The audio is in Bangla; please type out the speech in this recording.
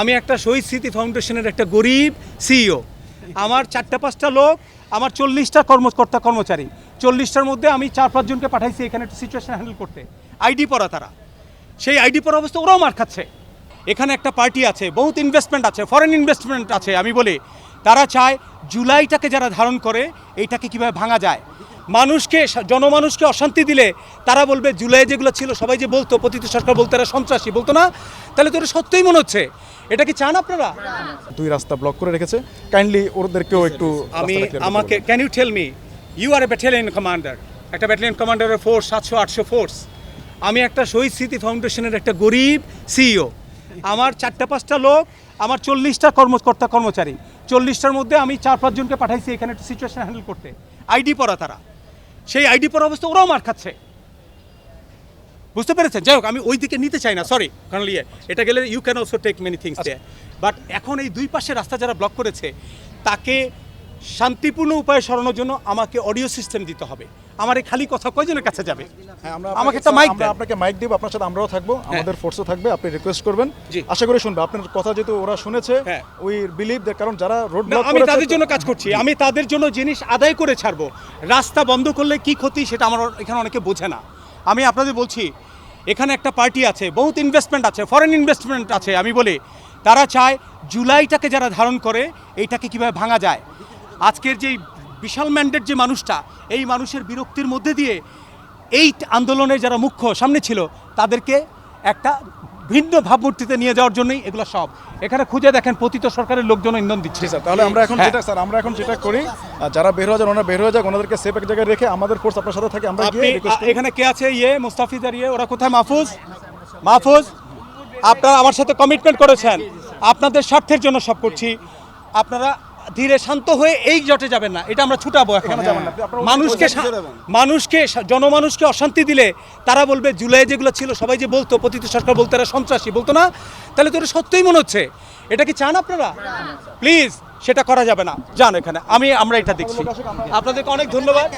আমি একটা শহীদ স্মৃতি ফাউন্ডেশনের একটা গরিব সিইও। আমার চারটা পাঁচটা লোক, আমার চল্লিশটা কর্মকর্তা কর্মচারী। চল্লিশটার মধ্যে আমি চার পাঁচজনকে পাঠাইছি এখানে একটা সিচুয়েশন হ্যান্ডেল করতে। আইডি পড়া তারা। সেই আইডি পড়া অবস্থা ওরাও মার খাচ্ছে। এখানে একটা পার্টি আছে, বহুত ইনভেস্টমেন্ট আছে ফরেন ইনভেস্টমেন্ট আছে, আমি বলি। তারা চায় জুলাইটাকে যারা ধারণ করে, এইটাকে কীভাবে ভাঙা যায়? মানুষকে জনমানুষকে অশান্তি দিলে তারা বলবে জুলাই যেগুলো ছিল সবাই যে বলতো পতিত সরকার বলতো এরা সন্ত্রাসী বলতো না? তাহলে তো এটা সত্যিই মনে হচ্ছে। এটা কি চান আপনারা? দুই রাস্তা ব্লক করে রেখেছে। কাইন্ডলি ওদেরকেও একটু আমি আমাকে can you tell me you are a battalion commander একটা ব্যাটালিয়ন কমান্ডারের ফোর্স সাতশো আটশো ফোর্স আমি একটা শহীদ স্মৃতি ফাউন্ডেশনের একটা গরিব সিইও আমার চারটা পাঁচটা লোক আমার চল্লিশটা কর্মকর্তা কর্মচারী। চল্লিশটার মধ্যে আমি চার পাঁচজনকে পাঠাইছি এখানে একটা সিচুয়েশন হ্যান্ডেল করতে আইডি পড়া তারা। সেই আইডি পর অবস্থা ওরাও মার খাচ্ছে। বুঝতে পেরেছেন? যাই হোক আমি ওই দিকে নিতে চাই না সরি কারণ ইয়ে এটা গেলে you can also take many things but এখন এই দুই পাশে রাস্তা যারা ব্লক করেছে তাকে শান্তিপূর্ণ উপায়ে সরানোর জন্য আমাকে অডিও সিস্টেম দিতে হবে। আমার এই খালি কথা কয়জনের কাছে যাবে? হ্যাঁ, আমাকে একটা mic আমরা আপনাকে মাইক দিব আপনার সাথে আমরাও থাকব আমাদের ফোর্সও থাকবে আপনি রিকোয়েস্ট করবেন। আশা করি শুনবে আপনার কথা যেহেতু ওরা শুনেছে হ্যাঁ। উই বিলিভ কারণ যারা রোড ব্লক আমি তাদের জন্য কাজ করছি আমি তাদের জন্য জিনিস আদায় করে ছাড়বো। রাস্তা বন্ধ করলে কি ক্ষতি সেটা আমার এখানে অনেকে বোঝে না। আমি আপনাদের বলছি এখানে একটা পার্টি আছে বহুত ইনভেস্টমেন্ট আছে ফরেন ইনভেস্টমেন্ট আছে আমি বলি তারা চায় জুলাইটাকে যারা ধারণ করে এইটাকে কীভাবে ভাঙা যায়? আজকের যেই বিশাল ম্যান্ডেট যে মানুষটা এই মানুষের বিরক্তির মধ্যে দিয়ে এই আন্দোলনের যারা মুখ্য সামনে ছিল তাদেরকে একটা ভিন্ন ভাবমূর্তিতে নিয়ে যাওয়ার জন্যই এগুলো সব। এখানে খুঁজে দেখেন পতিত সরকারের লোকজন ইন্ধন দিচ্ছে। স্যার তাহলে আমরা এখন হ্যাঁ। যেটা স্যার আমরা এখন যেটা করি যারা বের হয়ে যান ওনারা বের হয়ে যাক ওনাদেরকে সেফ এক জায়গায় রেখে আমাদের ফোর্স আপনার সাথে থাকে আমরা। এখানে কে আছে? ইয়ে মুস্তাফিজ আর ইয়ে ওরা কোথায়? মাহফুজ? মাহফুজ আপনারা আমার সাথে কমিটমেন্ট করেছেন। আপনাদের স্বার্থের জন্য সব করছি। আপনারা ধীরে শান্ত হয়ে এই জটে যাবেন না। এটা আমরা ছুটাবো এখন। মানুষকে। মানুষকে জনমানুষকে অশান্তি দিলে তারা বলবে জুলাই যেগুলো ছিল সবাই যে বলতো পতিত সরকার বলতো এরা সন্ত্রাসী। বলতো না। তাহলে তো এটা সত্যিই মনে হচ্ছে। এটা কি চান আপনারা? প্লিজ সেটা করা যাবে না। যান এখানে। আমি আমরা এটা দেখছি। আপনাদেরকে অনেক ধন্যবাদ।